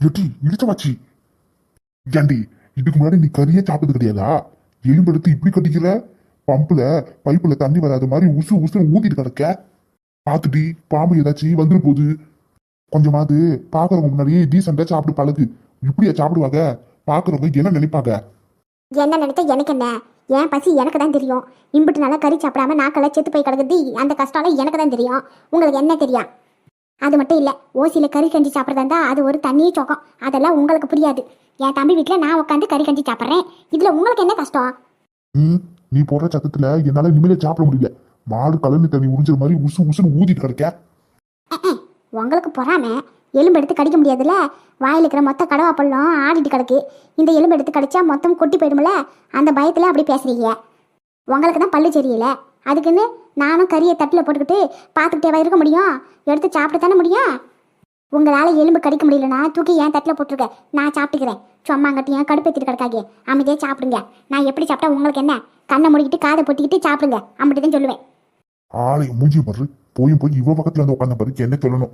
எட்டி இடிச்ச வாச்சி ஏண்டி இதுக்கு முன்னாடி நீ கறியே சாப்பிட்டது கிடையாதா? எலும்படுத்து இப்படி கட்டிக்கிற? பம்புல பைப்புல தண்ணி வராத மாதிரி உசு உசு ஊத்திட்டு கிடக்க. பாத்துட்டி பாம்பு ஏதாச்சும் வந்துரு போகுது கொஞ்சமாவது பாக்குறவங்க முன்னாடியே டீசெண்டா சாப்பிட்டு பழகு. இப்படியா சாப்பிடுவாங்க? பாக்குறவங்க என்ன நினைப்பாங்க? என்ன நினைச்சா எனக்கு என்ன? என் பசி எனக்கு தான் தெரியும். இம்பிட்டு நல்லா கறி சாப்பிடாம நாக்கெல்லாம் செத்து போய் கிடக்குது அந்த கஷ்டம்லாம் எனக்கு தான் தெரியும். உங்களுக்கு என்ன தெரியும்? அது மட்டும் இல்லை ஓசியில் கறி கஞ்சி சாப்பிட்றதா இருந்தா அது ஒரு தண்ணி சொகம். அதெல்லாம் உங்களுக்கு புரியாது. என் தம்பி வீட்டில் நான் உட்காந்து கறி கஞ்சி சாப்பிட்றேன். இதில் உங்களுக்கு என்ன கஷ்டம்? ம் நீ போடுற சத்தத்துல என்னால நிம்மதியா சாப்பிட முடியல. மாடு கலந்து தண்ணி உறிஞ்சிற மாதிரி உசு உசுன்னு ஊத்திட்டு கிடக்க. உங்களுக்கு பொறாம. எலும்பு எடுத்து கடிக்க முடியாதுல்ல? வாயில் இருக்கிற மொத்த கடவா பள்ளம் ஆடிட்டு கிடக்கு. இந்த எலும்பு எடுத்து கடிச்சா மொத்தம் கொட்டி போயிடும்ல? அந்த பயத்தில் அப்படி பேசுறீங்க. உங்களுக்கு தான் பல்லு சரியில்லை. அதுக்குன்னு நானும் கறியை தட்டில் போட்டுக்கிட்டு பார்த்துக்கிட்டே இருக்க முடியும்? எடுத்து சாப்பிட்டு தானே முடியும்? உங்களால் எலும்பு கடிக்க முடியலனா தூக்கி ஏன் தட்டில் போட்டிருக்க? நான் சாப்பிட்டுக்கிறேன். சும்மாங்கட்டியும் கடுப்பேற்றிட்டு கிடக்காங்க அமைதியாக சாப்பிடுங்க. நான் எப்படி சாப்பிட்டா உங்களுக்கு என்ன? கண்ணை முடிக்கிட்டு காதை பொட்டிக்கிட்டு சாப்பிடுங்க. அப்படி தான் சொல்லுவேன். ஆளை மூஞ்சி பாரு. போயும் போய் இவ பக்கத்தில் வந்து உட்காந்த பாரு. என்ன சொல்லணும்?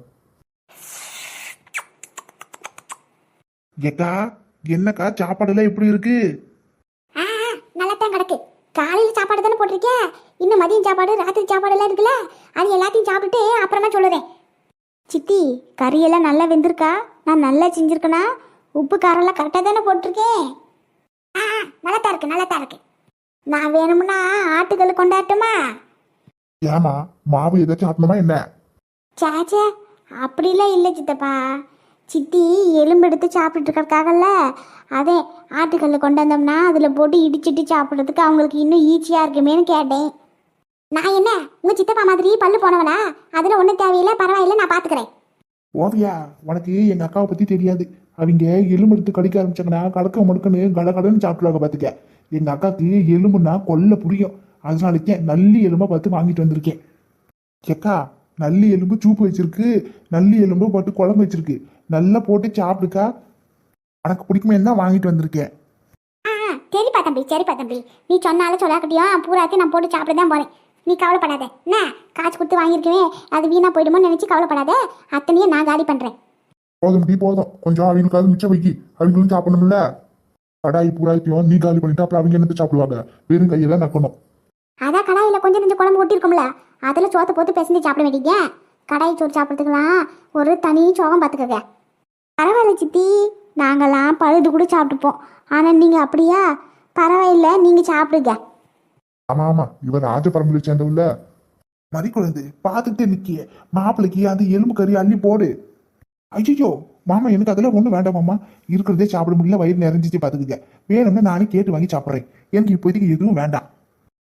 ஏக்கா என்னக்கா சாப்பாடெல்லாம் எப்படி இருக்கு? நல்லா தான் கிடக்கு. காலையில் சாப்பாடு தானே போட்டிருக்கேன் இன்னும் மதியம் சாப்பாடு ராத்திரி சாப்பாடு எல்லாம் இருக்குல்ல? அது எல்லாத்தையும் சாப்பிட்டுட்டு அப்புறமா சொல்லுறேன். சித்தி கறியெல்லாம் நல்லா வெந்திருக்கா? நான் நல்லா செஞ்சிருக்கேனா? உப்பு காரம்லாம் கரெக்டாக தானே போட்டிருக்கேன். ஆ நல்லா தான் இருக்கு நல்லா தான் இருக்கு. நான் வேணும்னா ஆட்டுக்கல் கொண்டாட்டுமா? ஏமா மாவு ஏதாச்சும் ஆட்டணுமா என்ன? சேச்சே அப்படிலாம் இல்லை சித்தப்பா. சித்தி எலும்பு எடுத்து சாப்பிட்டுட்டு அதே ஆட்டுக்கல்ல கொண்டு வந்தோம்னா அதில் போட்டு இடிச்சிட்டு சாப்பிட்றதுக்கு அவங்களுக்கு இன்னும் ஈஸியாக இருக்குமேன்னு கேட்டேன். நான் என்ன? உங்கள் சித்தப்பா மாதிரி பல்லு போனவனா அதில் ஒன்றும் தேவையில்லை பரவாயில்ல நான் பார்த்துக்கிறேன் ஓவியா உனக்கு எங்கள் அக்காவை பற்றி தெரியாது. அவங்க எலும்பு எடுத்து கடிக்க ஆரம்பிச்சாங்கன்னா கடக்க முடுக்கன்னு கடகடன்னு சாப்பிடுவாங்க பார்த்துக்க எங்கள் அக்காவுக்கு எலும்புனா கொல்ல புரியும் அதனாலக்கே நல்லி எலும்பை பார்த்து வாங்கிட்டு வந்திருக்கேன். ஏக்கா நல்லி எலும்பு சூப்பு வச்சிருக்கு. நல்லி எலும்பு போட்டு குழம்பு வச்சிருக்கு. நல்லா போட்டு சாப்பிடுக்கா? உனக்கு பிடிக்குமே தான் வாங்கிட்டு வந்திருக்கேன். சரிப்பா தம்பி சரிப்பா தம்பி. நீ சொன்னாலும் சொல்லாக்கட்டியும் பூராத்தையும் நான் போட்டு சாப்பிட தான் போகிறேன் நீ கவலைப்படாத. என்ன? காசு கொடுத்து வாங்கியிருக்கவே அது வீணாக போயிடுமோன்னு நினச்சி கவலைப்படாத. அத்தனையும் நான் காலி பண்ணுறேன் போதும் டீ போதும். கொஞ்சம் அவங்களுக்காவது மிச்சம் வைக்கி. அவங்களும் சாப்பிடணும்ல. கடாய் பூராய்த்தையும் நீ காலி பண்ணிட்டு அப்புறம் அவங்க என்னத்தை சாப்பிடுவாங்க? வெறும் கையில நக்கணும். அதான் கடாயில் கொஞ்சம் கொஞ்சம் குழம்பு ஒட்டியிருக்கும்ல. அதில் சோத்தை போட்டு பிசைஞ்சு சாப்பிட வேண்டியங்க கடாய் சோறு சாப்பிட்றதுக்கெல்லாம் ஒரு தனி சோகம் பார்த்துக்கங்க. பரவாயில்ல சித்தி நாங்கள்லாம் பழுது கூட சாப்பிட்டுப்போம். ஆனால் நீங்கள் அப்படியா? பரவாயில்ல நீங்கள் சாப்பிடுங்க. ஆமா ஆமா. இவர் ராஜ பரம்பரை சேர்ந்தவல்ல மறிக்குழந்து பார்த்துக்கிட்டே நிக்கிய. மாப்பிளைக்கு அந்த எலும்பு கறி அள்ளி போடு. ஐயோ மாமா எனக்கு அதெல்லாம் ஒன்றும் வேண்டாம் மாமா. இருக்கிறதே சாப்பிட முடியல வயிறு நிறைஞ்சிச்சு பார்த்துக்குங்க. வேணும்னா நானே கேட்டு வாங்கி சாப்பிட்றேன். எனக்கு இப்போதைக்கு எதுவும் வேண்டாம்.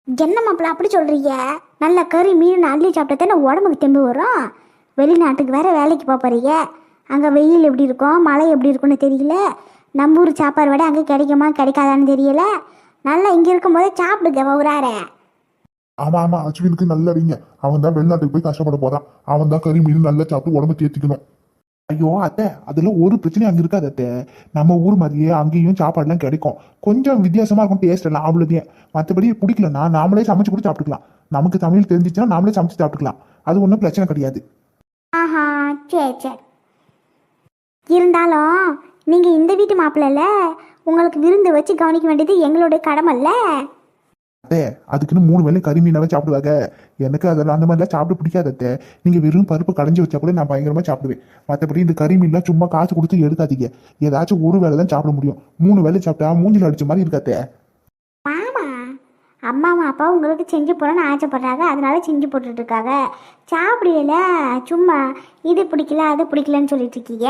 என்ன மாப்பிள்ள அப்படி சொல்கிறீங்க நல்ல கறி மீன் அள்ளி சாப்பிட்டா தானே உடம்புக்கு தெம்பு வரும்? வெளிநாட்டுக்கு வேற வேலைக்கு போறீங்க. போகிறீங்க அங்கே வெயில் எப்படி இருக்கும்? மழை எப்படி இருக்கும்னு தெரியல. நம்ம ஊர் சாப்பாடு விட அங்கே கிடைக்குமா கிடைக்காதான்னு தெரியல. நல்லா இங்கே இருக்கும்போதே சாப்பிடுங்க ஊரார. ஆமா ஆமா அஸ்வினுக்கு நல்ல அறிங்க அவன் தான் வெளிநாட்டுக்கு போய் கஷ்டப்பட போறான். அவன் தான் கறி மீன் நல்லா சாப்பிட்டு உடம்பு தேத்திக்கணும். ஐயோ அத்தை அதெல்லாம் ஒரு பிரச்சனையும் அங்கே இருக்காது அத்தை. நம்ம ஊர் மாதிரியே அங்கேயும் சாப்பாடுலாம் கிடைக்கும். கொஞ்சம் வித்தியாசமா இருக்கும் டேஸ்ட் எல்லாம் அவ்வளோதையும். மற்றபடி பிடிக்கலன்னா நாமளே சமைச்சு கூட சாப்பிட்டுக்கலாம். நமக்கு தமிழ் தெரிஞ்சிச்சுன்னா நாமளே சமைச்சு சாப்பிட்டுக்கலாம். அது ஒன்றும் பிரச்சனை கிடையாது. ஆஹா சரி சரி. இருந்தாலும் நீங்கள் இந்த வீட்டு மாப்பிள்ளைல உங்களுக்கு விருந்து வச்சு கவனிக்க வேண்டியது எங்களுடைய கடமை இல்லை அத்தை அதுக்குன்னு மூணு வேலை கறி மீனாவே சாப்பிடுவாங்க. எனக்கு அதெல்லாம் அந்த மாதிரிலாம் சாப்பிட பிடிக்காது அத்தை. நீங்கள் வெறும் பருப்பு கடைஞ்சி வச்சா கூட நான் பயங்கரமாக சாப்பிடுவேன். மற்றபடி இந்த கறி மீன்லாம் சும்மா காசு கொடுத்து எடுக்காதீங்க. ஏதாச்சும் ஒரு வேளை தான் சாப்பிட முடியும். மூணு வேலை சாப்பிட்டா மூஞ்சில் அடிச்ச மாதிரி இருக்காத்தே மாமா அம்மாவும் அப்பா உங்களுக்கு செஞ்சு போடணும்னு ஆசைப்படுறாங்க. அதனால செஞ்சு போட்டுட்டு இருக்காங்க. சாப்பிடல சும்மா இது பிடிக்கல அது பிடிக்கலன்னு சொல்லிட்டு இருக்கீங்க.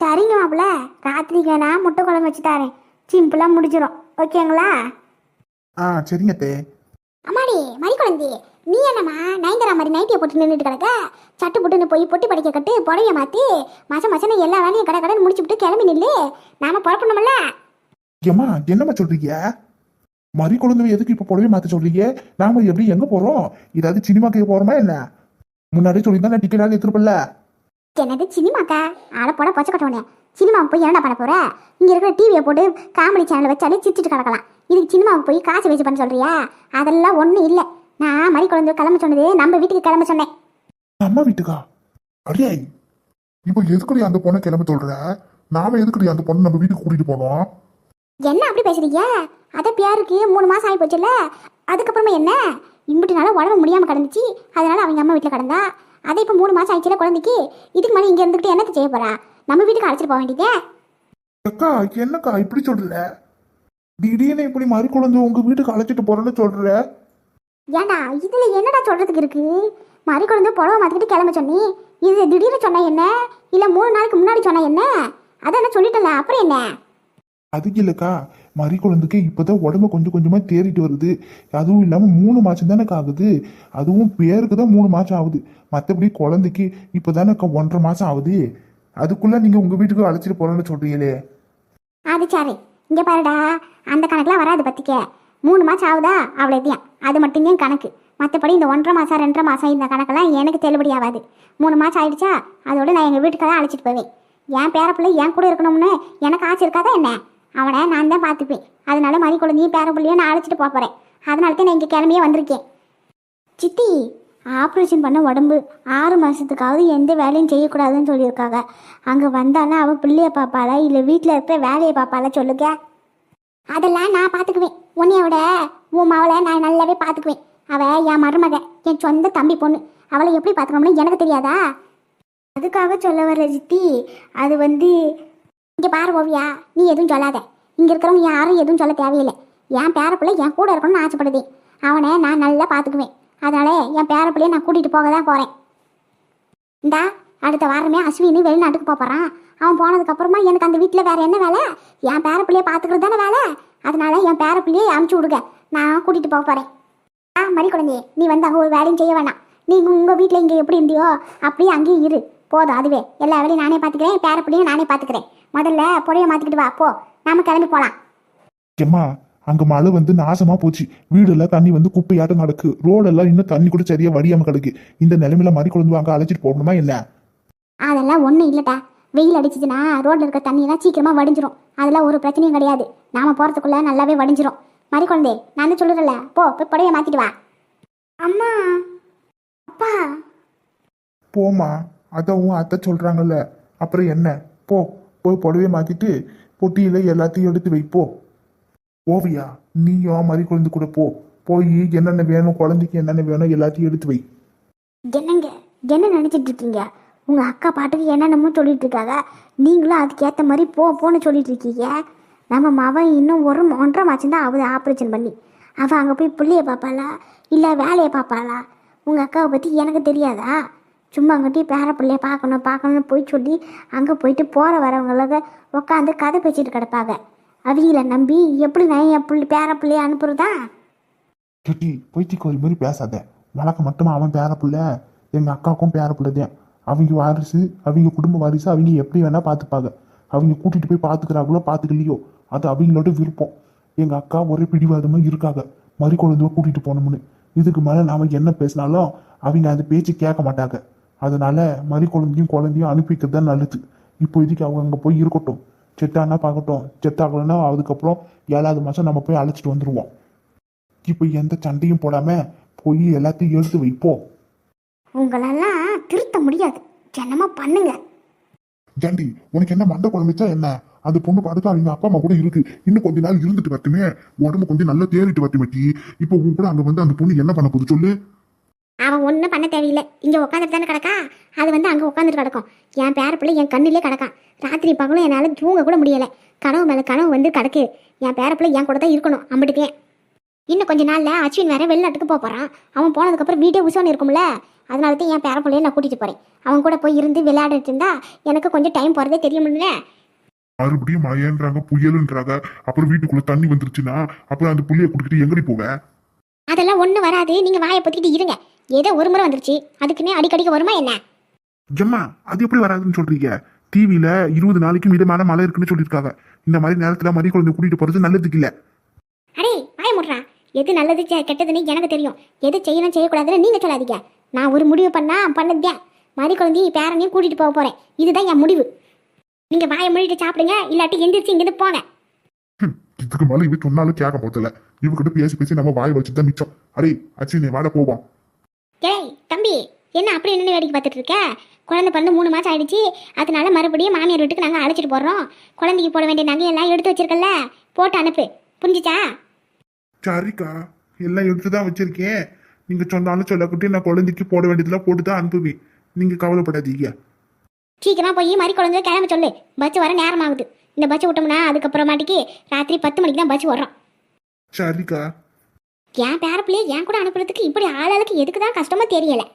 சரிங்க மாப்பிள்ள. ராத்திரிக்கு நான் முட்டை குழம்பு வச்சு தரேன். சிம்பிளாக முடிஞ்சிடும் ஓகேங்களா? ஆ சரிங்க அத்தை அம்மாடி மறி குழந்தை நீ என்னம்மா நயன்தரா மாதிரி நைட்டியை போட்டு நின்றுட்டு கிடக்க? சட்டு புட்டுன்னு போய் பொட்டி படிக்க கட்டு புடவைய மாற்றி மச மசன்னு எல்லா வேலையும் கடை கடன் முடிச்சு விட்டு கிளம்பி நில்லு. நாம புறப்படணும்ல? ஏம்மா என்னம்மா சொல்றீங்க? மறி குழந்தை எதுக்கு இப்போ புடவை மாற்ற சொல்றீங்க? நாம எப்படி எங்க போறோம்? ஏதாவது சினிமாக்கு போறோமா என்ன? முன்னாடியே சொல்லியிருந்தா நான் டிக்கெட் எடுத்துருப்பல என்னது சினிமாக்கா? ஆட போட பச்சை கட்டவனே. சினிமா போய் என்னடா பண்ண போற? இங்க இருக்கிற டிவியை போட்டு காமெடி சேனல் வச்சாலே சிரிச்சிட்டு கிடக்கலாம். இதுக்கு சின்னமாவுக்கு போய் காசு வச்சு பண்ண சொல்றியா? அதெல்லாம் ஒன்றும் இல்லை. நான் மறி குழந்தை கிளம்ப சொன்னது நம்ம வீட்டுக்கு கிளம்ப சொன்னேன். அம்மா வீட்டுக்கா? அடியே இப்போ எதுக்குடி அந்த பொண்ணை கிளம்ப சொல்ற? நாம எதுக்குடி அந்த பொண்ணை நம்ம வீட்டுக்கு கூட்டிட்டு போனோம்? என்ன அப்படி பேசுறீங்க? அதை பியாருக்கு மூணு மாசம் ஆகி போச்சுல்ல. அதுக்கப்புறமா என்ன? இம்பிட்டுனால உடம்பு முடியாம கிடந்துச்சு. அதனால அவங்க அம்மா வீட்டில் கிடந்தா. அதை இப்போ மூணு மாசம் ஆயிடுச்சுல குழந்தைக்கு. இதுக்கு மேலே இங்கே இருந்துக்கிட்டு என்னத்தை செய்ய போறா? நம்ம வீட்டுக்கு அழைச்சிட்டு போக வேண்டியதே? அக்கா என்னக்கா இப்படி சொல்ற? திடீர்னு இப்படி மறு குழந்தை உங்க வீட்டுக்கு அழைச்சிட்டு போறேன்னு சொல்ற? ஏண்டா இதுல என்னடா சொல்றதுக்கு இருக்கு? மறி குழந்தை புடவை மாத்திக்கிட்டு கிளம்ப சொன்னி. இது திடீர்னு சொன்னா என்ன? இல்ல மூணு நாளைக்கு முன்னாடி சொன்னா என்ன? அதான் சொல்லிட்டல அப்புறம் என்ன? அதுக்கு இல்லக்கா மறி குழந்தைக்கு இப்பதான் உடம்பு கொஞ்சம் கொஞ்சமா தேறிட்டு வருது. அதுவும் இல்லாம மூணு மாசம் தானே ஆகுது. அதுவும் பேருக்கு தான் மூணு மாசம் ஆகுது. மற்றபடி குழந்தைக்கு இப்பதானக்கா ஒன்றரை மாசம் ஆகுது. அதுக்குள்ள நீங்க உங்க வீட்டுக்கு அழைச்சிட்டு போறேன்னு சொல்றீங்களே. அது சரி. இங்க பாருடா அந்த கணக்குலாம் வராது பத்திக்க. மூணு மாசம் ஆகுதா? அவ்வளோதையும் அது மட்டும்தான் கணக்கு? மற்றபடி இந்த ஒன்றரை மாசம் ரெண்டரை மாசம் இந்த கணக்கெல்லாம் எனக்கு செல்லுபடி ஆகாது. மூணு மாசம் ஆயிடுச்சா? அதோட நான் எங்கள் வீட்டுக்கு தான் அழைச்சிட்டு போவேன். என் பேரப்பிள்ளை என் கூட இருக்கணும்னு எனக்கு ஆசை இருக்காதா என்ன? அவனை நான் தான் பார்த்துப்பேன். அதனால மறி குழந்தையும் பேரப்பிள்ளையும் நான் அழைச்சிட்டு போக போகிறேன் அதனால தான் நான் இங்கே கிளம்பியே வந்திருக்கேன். சித்தி ஆப்ரேஷன் பண்ண உடம்பு ஆறு மாதத்துக்காவது எந்த வேலையும் செய்யக்கூடாதுன்னு சொல்லியிருக்காங்க. அங்கே வந்தாலும் அவள் பிள்ளைய பார்ப்பாளா இல்லை வீட்டில் இருக்கிற வேலையை பார்ப்பாளா சொல்லுங்க. அதெல்லாம் நான் பார்த்துக்குவேன் உன்னைய விட உன் மாவளை நான் நல்லாவே பார்த்துக்குவேன் அவள் என் மருமக என் சொந்த தம்பி பொண்ணு. அவளை எப்படி பார்த்துக்கணும்னு எனக்கு தெரியாதா? அதுக்காக சொல்ல வர ஜித்தி அது வந்து இங்கே பாரு ஓவியா நீ எதுவும் சொல்லாத. இங்கே இருக்கிறவங்க யாரும் எதுவும் சொல்ல தேவையில்லை. என் பேரப்பிள்ளை என் கூட இருக்கணும்னு ஆசைப்படுதே. அவனை நான் நல்லா பார்த்துக்குவேன் அதனால என் பேரப்பிள்ளையை நான் கூட்டிகிட்டு போக தான் போகிறேன் இந்தா அடுத்த வாரமே அஸ்வினி வெளிநாட்டுக்கு போகிறான் அவன் போனதுக்கப்புறமா எனக்கு அந்த வீட்டில் வேற என்ன வேலை? என் பேர பிள்ளைய பார்த்துக்கிறது தானே வேலை? அதனால என் பேர பிள்ளையை அமுச்சு விடுங்க. நான் கூட்டிகிட்டு போக போகிறேன் ஆ மணி குழந்தையே நீ வந்து அங்கே ஒரு வேலையும் செய்ய வேணாம். நீங்கள் உங்கள் வீட்டில் இங்கே எப்படி இருந்தியோ அப்படியே அங்கேயும் இரு. போதும் அதுவே. எல்லா வேலையும் நானே பார்த்துக்கிறேன் பேர பிள்ளையும் நானே பார்த்துக்கிறேன் முதல்ல புடைய மாற்றிக்கிட்டு வா போ. நாம கிளம்பி போகலாம் ஏம்மா அங்க மழை வந்து நாசமா போச்சு. வீடெல்லாம் தண்ணி வந்து குப்பையாட்டம் நடக்கு ரோடெல்லாம் இன்னும் தண்ணி கூட சரியா வடியாம கிடக்கு. இந்த நிலைமையில மறி குழந்தை அங்க அழைச்சிட்டு போகணுமா என்ன? அதெல்லாம் ஒன்றும் இல்லைட்டா வெயில் அடிச்சிச்சுன்னா ரோட்ல இருக்க தண்ணியெல்லாம் சீக்கிரமா வடிஞ்சிரும். அதெல்லாம் ஒரு பிரச்சனையும் கிடையாது. நாம போறதுக்குள்ள நல்லாவே வடிஞ்சிரும். மறி குழந்தை நான் சொல்லுறல போ போய் புடவைய மாத்திட்டு வா. அம்மா அப்பா. போமா அதான் உன் அத்தை சொல்றாங்கல்ல. அப்புறம் என்ன? போ போய் புடவைய மாத்திட்டு பொட்டியில எல்லாத்தையும் எடுத்து வை போ. ஓவியா நீயும் மறி குழந்தை கூட போ. போய் என்னென்ன வேணும் குழந்தைக்கு என்னென்ன வேணும் எல்லாத்தையும் எடுத்து வை. என்னங்க? என்ன நினைச்சிட்டு இருக்கீங்க? உங்க அக்கா பாட்டுக்கு என்னென்னமோ சொல்லிட்டு இருக்காங்க. நீங்களும் அதுக்கேற்ற மாதிரி போ போன்னு சொல்லிட்டு இருக்கீங்க. நம்ம மவன் இன்னும் ஒரு ஒன்றரை மாதம் தான் ஆகுது ஆப்ரேஷன் பண்ணி. அவள் அங்கே போய் பிள்ளைய பார்ப்பாளா இல்லை வேலையை பார்ப்பாளா உங்கள் அக்காவை பற்றி எனக்கு தெரியாதா? சும்மா அங்கிட்டி பேர பிள்ளைய பார்க்கணும் பார்க்கணும்னு போய் சொல்லி அங்கே போயிட்டு போகிற வரவங்களுக்கு உட்காந்து கதை பேசிட்டு கிடப்பாங்க. அவங்கள நம்பி எப்படி நான் என் பிள்ளை பேர பிள்ளைய அனுப்புறதா? சுட்டி பொய்த்தி கோயில் மாதிரி பேசாத. வழக்கம் மட்டுமா அவன் பேர பிள்ளை? எங்கள் அக்காவுக்கும் பேர பிள்ளை தான் அவங்க வாரிசு அவங்க குடும்ப வாரிசு அவங்க எப்படி வேணால் பார்த்துப்பாங்க அவங்க கூட்டிகிட்டு போய் பார்த்துக்கிறாங்களோ பார்த்துக்கலையோ அது அவங்களோட விருப்பம். எங்கள் அக்கா ஒரே பிடிவாதமாக இருக்காங்க. மறு குழந்தைய கூட்டிகிட்டு போகணும்னு. இதுக்கு மேலே நாம் என்ன பேசினாலும் அவங்க அந்த பேச்சு கேட்க மாட்டாங்க. அதனால் மறு குழந்தையும் குழந்தையும் அனுப்பிக்கிறது தான் நல்லது. இப்போ இதுக்கு அவங்க அங்கே போய் இருக்கட்டும். செத்தானா பார்க்கட்டும். செத்தாகலன்னா அதுக்கப்புறம் ஏழாவது மாதம் நம்ம போய் அழைச்சிட்டு வந்துடுவோம் இப்போ எந்த சண்டையும் போடாம போய் எல்லாத்தையும் எடுத்து வைப்போம் உங்களெல்லாம் திருத்த முடியாது. என்னமோ பண்ணுங்க. ஜாண்டி உனக்கு என்ன மண்டை குழம்பிச்சா என்ன? அந்த பொண்ணு பாட்டுக்கு அவங்க அப்பா அம்மா கூட இருக்கு. இன்னும் கொஞ்ச நாள் இருந்துட்டு வரட்டுமே. உடம்பு கொஞ்சம் நல்லா தேறிட்டு வரட்டு மச்சி இப்போ உன் கூட அங்க வந்து அந்த பொண்ணு என்ன பண்ண போகுது சொல்லு. அவன் ஒன்றும் பண்ண தேவையில்லை. இங்கே உட்காந்துட்டு தானே கிடக்கா? அது வந்து அங்கே உட்காந்துட்டு கிடக்கும். என் பேர பிள்ளை என் கண்ணிலே கிடக்கான். ராத்திரி பகலும் என்னால் தூங்க கூட முடியலை. கனவு மேலே கனவு வந்து கிடக்கு. என் பேர பிள்ளை என் கூட தான் இருக்கணும் அம்பிட்டுக்கேன். இன்னும் கொஞ்ச நாள்ல அஸ்வின் வேற வெளிநாட்டுக்கு போக போகிறான் அவன் போனதுக்கப்புறம் வீட்டே உசோன்னு இருக்கும்ல. அதனால தான் என் பேர பிள்ளைய நான் கூட்டிகிட்டு போகிறேன் அவன் கூட போய் இருந்து விளையாடிட்டு இருந்தா எனக்கு கொஞ்சம் டைம் போகிறதே தெரியுமில்ல மறுபடியும் மழைன்றாங்க புயலுன்றாங்க. அப்புறம் வீட்டுக்குள்ள தண்ணி வந்துருச்சுன்னா அப்புறம் அந்த புள்ளைய குடுக்கிட்டு எங்கடி போவ? அதெல்லாம் ஒன்றும் வராது. நீங்கள் வாயை பற்றிக்கிட்டு இருங்க. ஏதோ ஒரு முறை வந்துருச்சு. அதுக்குன்னே அடிக்கடிக்கு வருமா என்ன? ஜம்மா அது எப்படி வராதுன்னு சொல்றீங்க? டிவியில இருபது நாளைக்கு மிதமான மழை இருக்குன்னு சொல்லியிருக்காங்க. இந்த மாதிரி நேரத்துல மறி குழந்தை கூட்டிட்டு போறது நல்லதுக்கு இல்ல. அடே வாய முட்றா. எது நல்லது கெட்டதுன்னு எனக்கு தெரியும். எது செய்யணும் செய்யக்கூடாதுன்னு நீங்க சொல்லாதீங்க. நான் ஒரு முடிவு பண்ணா பண்ணதுதான். மறி குழந்தையும் பேரனையும் கூட்டிட்டு போக போறேன். இதுதான் என் முடிவு. நீங்க வாயை மூடிட்டு சாப்பிடுங்க இல்லாட்டி எந்திரிச்சு இங்கிருந்து போங்க. இதுக்கு மேல இவ சொன்னாலும் கேட்க போதில்ல இவகிட்ட பேசி பேசி நம்ம வாய் வச்சுதான் மிச்சம். அடே அச்சி நீ வாட போவோம். ஏய் தம்பி என்ன அப்படி என்ன வேடிக்கை பார்த்துட்டு இருக்க? குழந்தை பிறந்து மூணு மாதம் ஆயிடுச்சு. அதனால மறுபடியும் மாமியார் வீட்டுக்கு நாங்கள் அழைச்சிட்டு போடுறோம் குழந்தைக்கு போட வேண்டிய நகையெல்லாம் எடுத்து வச்சிருக்கல போட்டு அனுப்பு. புரிஞ்சுச்சா? சரிக்கா. எல்லாம் எடுத்து தான் வச்சிருக்கேன். நீங்க சொன்னாலும் சொல்லக்கிட்டே நான் குழந்தைக்கு போட வேண்டியதெல்லாம் போட்டு தான் அனுப்புவேன். நீங்க கவலைப்படாதீங்க. சீக்கிரமா போய் மறி குழந்தை கிளம்ப சொல்லு. பஸ் வர நேரம் ஆகுது இந்த பஸ் விட்டோம்னா அதுக்கப்புறமாட்டிக்கு ராத்திரி பத்து மணிக்கு தான் பஸ் வரும் சரிக்கா. என் பேர பிள்ளைய என் கூட அனுப்புறதுக்கு இப்படி ஆளாளுக்கு எதுக்கு தான் கஷ்டமோ தெரியலை.